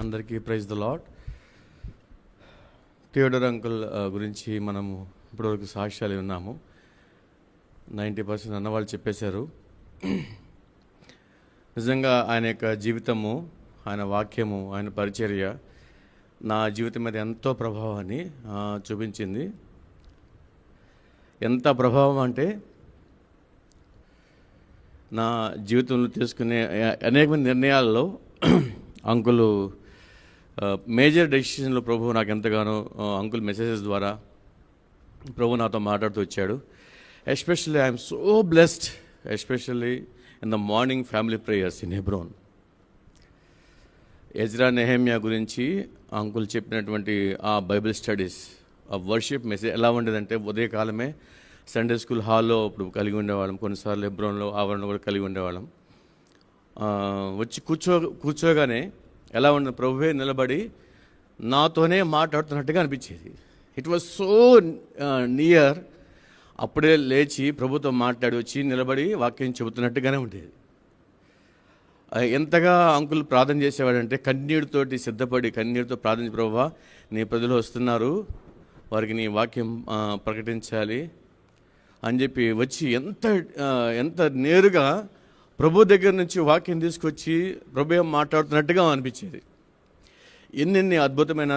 అందరికీ praise the Lord Theodore uncle గురించి మనము ఇప్పటివరకు సాక్ష్యాలు ఉన్నాము నైంటీ పర్సెంట్ అన్నవాళ్ళు చెప్పేశారు. నిజంగా ఆయన యొక్క జీవితము ఆయన వాక్యము ఆయన పరిచర్య నా జీవితం మీద ఎంతో ప్రభావాన్ని చూపించింది. ఎంత ప్రభావం అంటే నా జీవితంలో తీసుకునే అనేకమైన నిర్ణయాల్లో అంకులు మేజర్ డెసిషన్లో ప్రభు నాకు ఎంతగానో అంకుల్ మెసేజెస్ ద్వారా ప్రభు నాతో మాట్లాడుతూ వచ్చాడు. Especially I'm so blessed especially in the morning family prayers in Hebron Ezra Nehemiah గురించి అంకుల్ చెప్పినటువంటి ఆ బైబిల్ స్టడీస్ ఆ వర్షిప్ మెసేజ్ ఎలా ఉండేదంటే ఉదయకాలమే సండే స్కూల్ హాల్లో ఇప్పుడు కలిగి ఉండేవాళ్ళం. కొన్నిసార్లు హెబ్రోన్లో ఆవరణ కూడా కలిగి ఉండేవాళ్ళం. వచ్చి కూర్చో కూర్చోగానే ఎలా ఉన్న ప్రభువే నిలబడి నాతోనే మాట్లాడుతున్నట్టుగా అనిపించేది. ఇట్ వాజ్ సో నియర్ అప్పుడే లేచి ప్రభుత్వం మాట్లాడి వచ్చి నిలబడి వాక్యం చెబుతున్నట్టుగానే ఉండేది. ఎంతగా అంకుల్ ప్రార్థన చేసేవాడంటే కన్నీటితోటి సిద్ధపడి కన్నీటితో ప్రార్థన ప్రభావ నీ ప్రజలు వస్తున్నారు వారికి నీ వాక్యం ప్రకటించాలి అని చెప్పి వచ్చి ఎంత ఎంత నేరుగా ప్రభు దగ్గర నుంచి వాక్యం తీసుకొచ్చి ప్రభు ఏం మాట్లాడుతున్నట్టుగా అనిపించేది. ఎన్నెన్ని అద్భుతమైన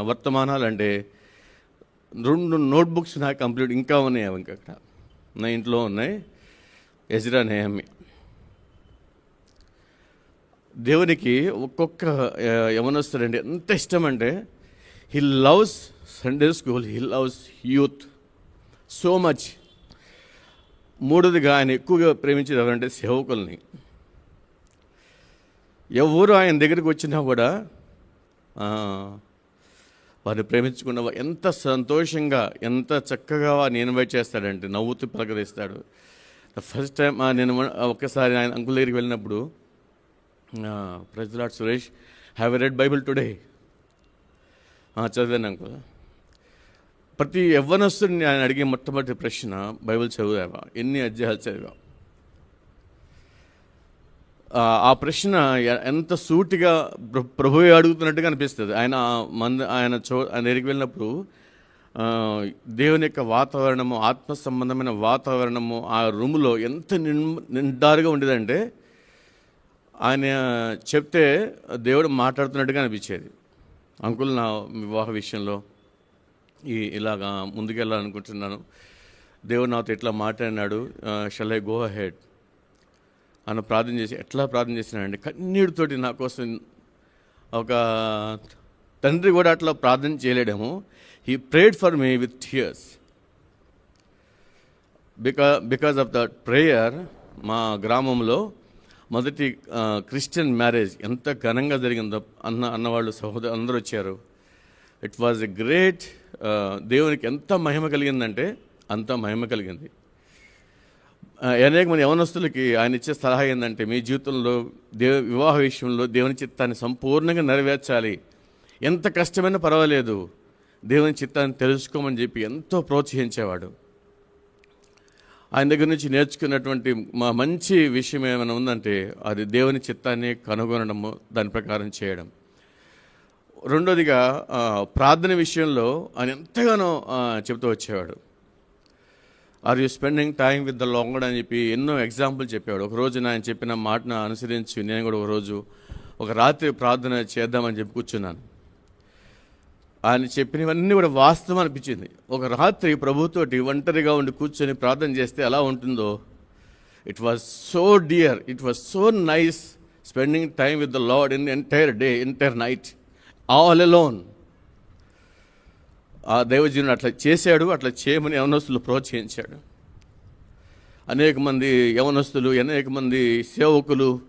వర్తమానాలు అంటే రెండు నోట్బుక్స్ నాకు కంప్లీట్ ఇంకా ఉన్నాయి అవి ఇంకా అక్కడ. నా ఇంట్లో ఉన్నాయి. Ezra Nehemiah. దేవునికి ఒక్కొక్క ఆ, యవనస్తుడండి ఎంత ఇష్టం అంటే he loves Sunday school he loves youth so much మూడోదిగా ఆయన ఎక్కువగా ప్రేమించేది ఎవరంటే సేవకుల్ని. ఎవరు ఆయన దగ్గరికి వచ్చినా కూడా వారిని ప్రేమించుకున్న ఎంత సంతోషంగా ఎంత చక్కగా వారిని ఇన్వైట్ చేస్తాడంటే నవ్వుతూ పలకరిస్తాడు. ఫస్ట్ టైం నేను ఒక్కసారి ఆయన అంకుల్ దగ్గరికి వెళ్ళినప్పుడు praise the Lord Suresh have read Bible today చదివాను అంకుల్. ప్రతి యవ్వనస్తుడిని ఆయన అడిగే మొట్టమొదటి ప్రశ్న బైబిల్ చదివావా ఎన్ని అధ్యాయాలు చదివా? ఆ ప్రశ్న ఎంత సూటిగా ప్ర- ప్రభువే అడుగుతున్నట్టుగా అనిపిస్తుంది. ఆయన మంద ఆయన చో ఆయన ఎరికి వెళ్ళినప్పుడు దేవుని యొక్క వాతావరణము ఆత్మ సంబంధమైన వాతావరణము ఆ రూములో ఎంత నిండారుగా ఉండేదంటే ఆయన చెప్తే దేవుడు మాట్లాడుతున్నట్టుగా అనిపించేది. అంకుల్ నా వివాహ విషయంలో ఈ ఇలాగా ముందుకెళ్ళాలనుకుంటున్నాను. దేవుడు నాతో ఎట్లా మాట్లాడినాడు షల్ ఐ గో హెడ్ అని ప్రార్థన చేసి ఎట్లా ప్రార్థన చేసినాడండి కన్నీటితోటి నా కోసం ఒక తండ్రి కూడా అట్లా ప్రార్థన చేయలేడేమో. He prayed for me with tears బికా because of that prayer మా గ్రామంలో మొదటి క్రిస్టియన్ మ్యారేజ్ ఎంత ఘనంగా జరిగిందో అన్న అన్నవాళ్ళు సహోదరు అందరూ వచ్చారు. ఇట్ వాజ్ ఎ గ్రేట్ దేవునికి ఎంత మహిమ కలిగిందంటే అంత మహిమ కలిగింది. అనేక మంది యవనస్తులకి ఆయన ఇచ్చే సలహా ఏంటంటే మీ జీవితంలో దేవ వివాహ విషయంలో దేవుని చిత్తాన్ని సంపూర్ణంగా నెరవేర్చాలి. ఎంత కష్టమైనా పర్వాలేదు. దేవుని చిత్తాన్ని తెలుసుకోమని చెప్పి ఎంతో ప్రోత్సహించేవాడు. ఆయన దగ్గర నుంచి నేర్చుకున్నటువంటి మా మంచి విషయం ఏమైనా ఉందంటే అది దేవుని చిత్తాన్ని కనుగొనడము దాని ప్రకారం చేయడం. రెండోదిగా ప్రార్థన విషయంలో ఆయన ఎంతగానో చెబుతూ వచ్చేవాడు. Are you spending time with the Lord అని చెప్పి ఎన్నో ఎగ్జాంపుల్ చెప్పాడు ఒక రోజు ఆయన చెప్పిన మాటను అనుసరించి నేను కూడా ఒకరోజు ఒక రాత్రి ప్రార్థన చేద్దామని చెప్పి కూర్చున్నాను. ఆయన చెప్పినవన్నీ కూడా వాస్తవం అనిపించింది. ఒక రాత్రి ప్రభుతోటి ఒంటరిగా ఉండి కూర్చొని ప్రార్థన చేస్తే ఎలా ఉంటుందో. It was so dear it was so nice spending time with the Lord in entire day entire night all alone. ఆ దైవజీవుని అట్లా చేశాడు అట్లా చేయమని యవనస్తులు ప్రోత్సహించాడు. అనేక మంది యవనస్తులు అనేక మంది సేవకులు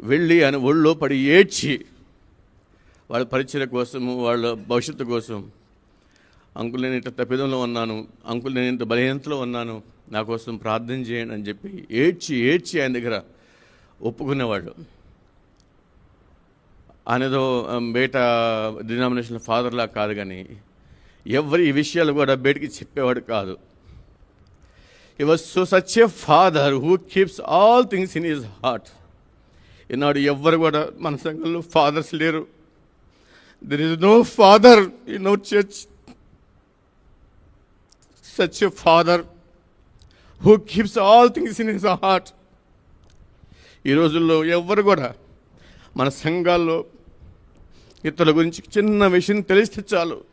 వెళ్ళి ఆయన ఒళ్ళో పడి ఏడ్చి వాళ్ళ పరిచయ కోసము వాళ్ళ భవిష్యత్తు కోసం అంకుల్ నేను ఇంత తప్పిదంలో ఉన్నాను అంకుల్ నేను ఇంత బలహీనతలో ఉన్నాను నా కోసం ప్రార్థన చేయండి అని చెప్పి ఏడ్చి ఏడ్చి ఆయన దగ్గర ఒప్పుకునేవాళ్ళు. అనేదో బయట డినామినేషన్ ఫాదర్లా కాదు కానీ ఎవరి ఈ విషయాలు కూడా బయటికి చెప్పేవాడు కాదు. He was so such a father who keeps all things in his heart ఈనాడు ఎవ్వరు కూడా మన సంఘంలో ఫాదర్స్ లేరు. There is no father in our church such a father who keeps all things in his heart ఈ రోజుల్లో ఎవ్వరు కూడా మన సంఘాల్లో ఇతరుల గురించి చిన్న విషయం తెలిస్తే చాలు.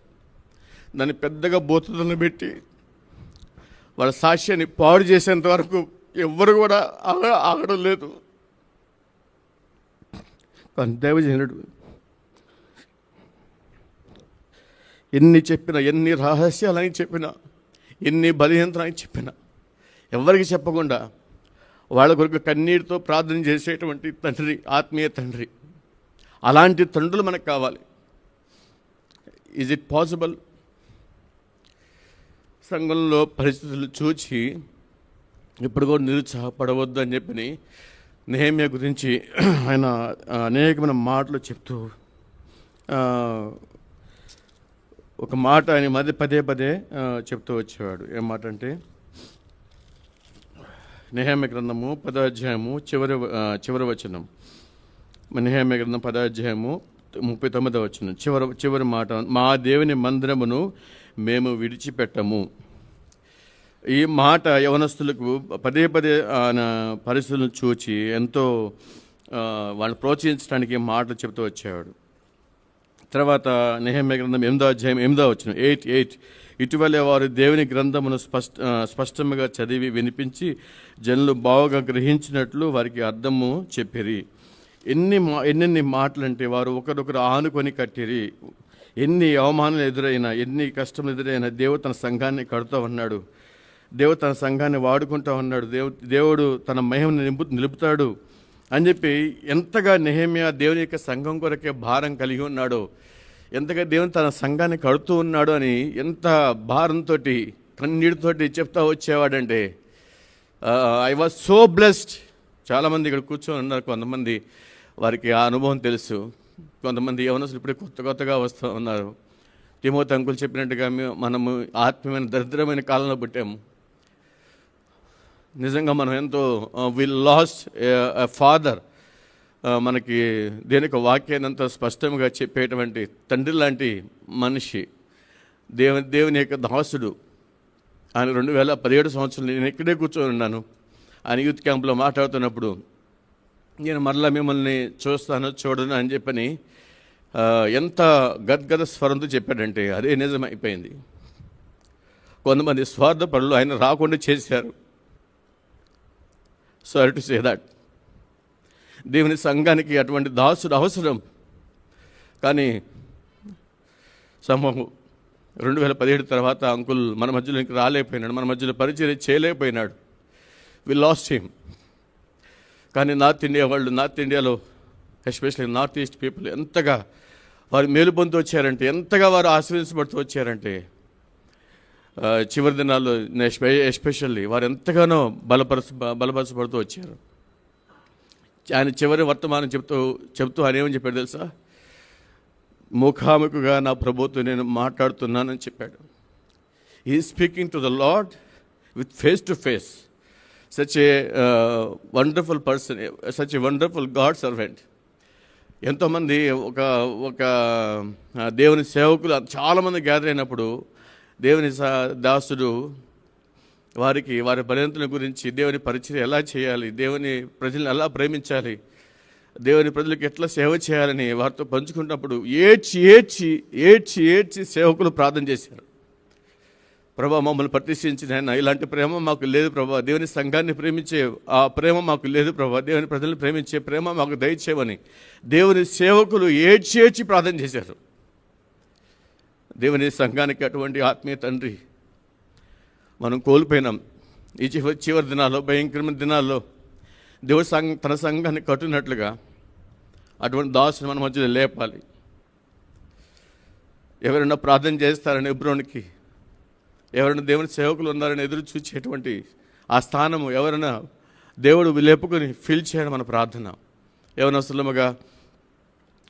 దాన్ని పెద్దగా బోతులను పెట్టి వాళ్ళ సాక్ష్యాన్ని పాడు చేసేంత వరకు ఎవ్వరు కూడా ఆగ ఆగడం లేదు. కానీ దైవజనుడు ఎన్ని చెప్పినా ఎన్ని రహస్యాలని చెప్పినా ఎన్ని బలహీనతలని చెప్పినా ఎవరికి చెప్పకుండా వాళ్ళ కొరకు కన్నీటితో ప్రార్థన చేసేటువంటి తండ్రి ఆత్మీయ తండ్రి. అలాంటి తండ్రులు మనకు కావాలి. ఈజ్ ఇట్ పాసిబుల్ సంఘంలో పరిస్థితులు చూచి ఇప్పుడు కూడా నిరుత్సాహపడవద్దు అని చెప్పి నేహమ్య గురించి ఆయన అనేకమైన మాటలు చెప్తూ ఒక మాట ఆయన మధ్య పదే పదే చెప్తూ వచ్చేవాడు. ఏం మాట అంటే నిహామి గ్రంథము పదాధ్యాయము చివరి చివరి వచనం. నెహమ్య గ్రంథం పదాధ్యాయము ముప్పై తొమ్మిదవ వచనం. చివరి చివరి మాట మా దేవుని మందిరమును మేము విడిచిపెట్టము. ఈ మాట యవనస్తులకు పదే పదే ఆయన పరిస్థితులను చూచి ఎంతో వాళ్ళు వాళ్ళని ప్రోత్సహించడానికి మాటలు చెబుతూ వచ్చేవాడు. తర్వాత నిహమ్య గ్రంథం ఎనిమిదో అధ్యాయం ఎనిమిదో వచ్చిన ఎయిట్ ఎయిట్. ఇటీవలే వారు దేవుని గ్రంథమును స్పష్ట స్పష్టముగా స్పష్టంగా చదివి వినిపించి జనులు బాగా గ్రహించినట్లు వారికి అర్థము చెప్పిరి. ఎన్ని మా ఎన్నెన్ని మాటలు అంటే వారు ఒకరొకరు ఆనుకొని కట్టిరి. ఎన్ని అవమానాలు ఎదురైనా ఎన్ని కష్టములు ఎదురైనా దేవుడు తన సంఘాన్ని కడుతూ ఉన్నాడు. దేవుడు తన సంఘాన్ని వాడుకుంటూ ఉన్నాడు. దేవు దేవుడు తన మహిమను నింపు నిలుపుతాడు అని చెప్పి ఎంతగా నెహమియా దేవుని యొక్క సంఘం కొరకే భారం కలిగి ఉన్నాడో ఎంతగా దేవుని తన సంఘాన్ని కడుతూ ఉన్నాడు అని ఎంత భారంతో కన్నీటితోటి చెప్తా వచ్చేవాడంటే ఐ వాజ్ సో బ్లెస్డ్ చాలామంది ఇక్కడ కూర్చొని ఉన్నారు కొంతమంది వారికి ఆ అనుభవం తెలుసు. కొంతమంది యవనసులు ఇప్పుడే కొత్త కొత్తగా వస్తూ ఉన్నారు. తిమోతి అంకులు చెప్పినట్టుగా మేము మనము ఆత్మీయమైన దరిద్రమైన కాలంలో పుట్టాము. నిజంగా మనం ఎంతో విల్ లాస్ట్ ఫాదర్ మనకి దేనికి వాక్యాన్ని అంత స్పష్టంగా చెప్పేటువంటి తండ్రి లాంటి మనిషి దేవుని దేవుని యొక్క దాసుడు. ఆయన రెండు వేల పదిహేడు సంవత్సరాలు నేను ఇక్కడే కూర్చొని ఉన్నాను. ఆయన యూత్ క్యాంప్లో మాట్లాడుతున్నప్పుడు నేను మరలా మిమ్మల్ని చూస్తాను చూడను అని చెప్పని ఎంత గద్గద స్వరంతో చెప్పాడంటే అదే నిజం అయిపోయింది. కొంతమంది స్వార్థ పనులు ఆయన రాకుండా చేశారు. సారీ టు సే దట్ దేవుని సంఘానికి అటువంటి దాసుడు అవసరం. కానీ సమూహం రెండు వేల పదిహేడు తర్వాత అంకుల్ మన మధ్యలోకి రాలేకపోయినాడు మన మధ్యలో పరిచయం చేయలేకపోయినాడు. వి లాస్ట్ హిమ్ కానీ నార్త్ ఇండియా వాళ్ళు నార్త్ ఇండియాలో ఎస్పెషల్లీ నార్త్ ఈస్ట్ పీపుల్ ఎంతగా వారు మేలు పొందుతూ వచ్చారంటే ఎంతగా వారు ఆశీర్వదించబడుతూ వచ్చారంటే చివరి దినాల్లో ఎస్పెషల్లీ వారు ఎంతగానో బలపరచ బలపరచబడుతూ వచ్చారు. ఆయన చివరి వర్తమానం చెప్తూ చెప్తూ ఆయన ఏమని చెప్పాడు తెలుసా? ముఖాముఖిగా నా ప్రభుత్వం నేను మాట్లాడుతున్నానని చెప్పాడు. He speaking to the Lord with face to face such a wonderful person such a wonderful God servant ఎంతోమంది ఒక ఒక దేవుని సేవకులు చాలామంది గ్యాదర్ అయినప్పుడు దేవుని దాసుడు వారికి వారి పరిణతుల గురించి దేవుని పరిచయం ఎలా చేయాలి? దేవుని ప్రజలను ఎలా ప్రేమించాలి? దేవుని ప్రజలకు ఎట్లా సేవ చేయాలని వారితో పంచుకున్నప్పుడు ఏడ్చి ఏడ్చి ఏడ్చి ఏడ్చి సేవకులు ప్రార్థన చేశారు. ప్రభా మమ్మల్ని ప్రతిష్ఠించిన ఆయన. ఇలాంటి ప్రేమ మాకు లేదు ప్రభా. దేవుని సంఘాన్ని ప్రేమించే ఆ ప్రేమ మాకు లేదు ప్రభా. దేవుని ప్రజలను ప్రేమించే ప్రేమ మాకు దయచేవని దేవుని సేవకులు ఏడ్చి ఏడ్చి ప్రార్థన చేశారు. దేవుని సంఘానికి అటువంటి ఆత్మీయ తండ్రి మనం కోల్పోయినాం. ఈ చివరి చివరి దినాల్లో భయంకరమైన దినాల్లో దేవుడి సంఘ తన సంఘాన్ని కట్టినట్లుగా అటువంటి దాసుని మన మధ్యలో లేపాలి. ఎవరైనా ప్రార్థన చేస్తారని ఇబ్రోనికి ఎవరైనా దేవుని సేవకులు ఉన్నారని ఎదురు చూచేటువంటి ఆ స్థానము ఎవరైనా దేవుడు లేపుకొని ఫీల్ చేయడం మన ప్రార్థన. ఎవరైనా సులభగా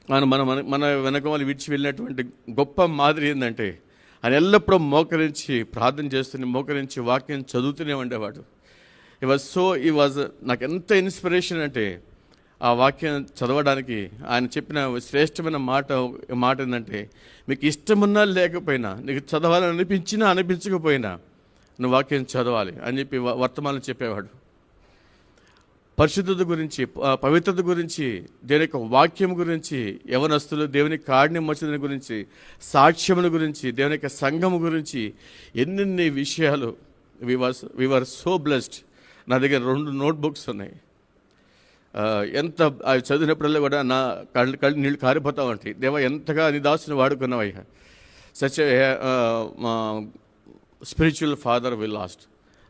మన మన- మన వెనక వాళ్ళు విడిచి వెళ్ళినటువంటి గొప్ప మాదిరి ఏంటంటే ఆయన ఎల్లప్పుడూ మోకరించి ప్రార్థన చేస్తూనే మోకరించి వాక్యం చదువుతూనే ఉండేవాడు. ఈ వాజ్ సో ఈ వాజ్ నాకు ఎంత ఇన్స్పిరేషన్ అంటే ఆ వాక్యం చదవడానికి ఆయన చెప్పిన శ్రేష్టమైన మాట మాట ఏంటంటే మీకు ఇష్టమున్నా లేకపోయినా నీకు చదవాలని అనిపించినా అనిపించకపోయినా నువ్వు వాక్యం చదవాలి అని చెప్పి వర్తమానం చెప్పేవాడు. పరిశుద్ధత గురించి పవిత్రత గురించి దేవుని యొక్క వాక్యం గురించి యవనస్తులు దేవుని కాడిని మచ్చదని గురించి సాక్ష్యముల గురించి దేవుని యొక్క సంఘం గురించి ఎన్నెన్ని విషయాలు వివర్ వివర్ సో బ్లెస్డ్ నా దగ్గర రెండు నోట్బుక్స్ ఉన్నాయి. ఎంత అవి చదివినప్పుడల్లా కూడా నా కళ్ళు కళ్ళు నీళ్ళు కారిపోతా ఉంటాయి. దేవ ఎంతగా నిదాసుని వాడుకున్నావయ్యా such spiritual father will last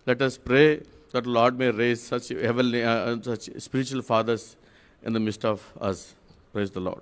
let us pray that Lord may raise such heavenly, uh, uh, such spiritual fathers in the midst of us. Praise the Lord.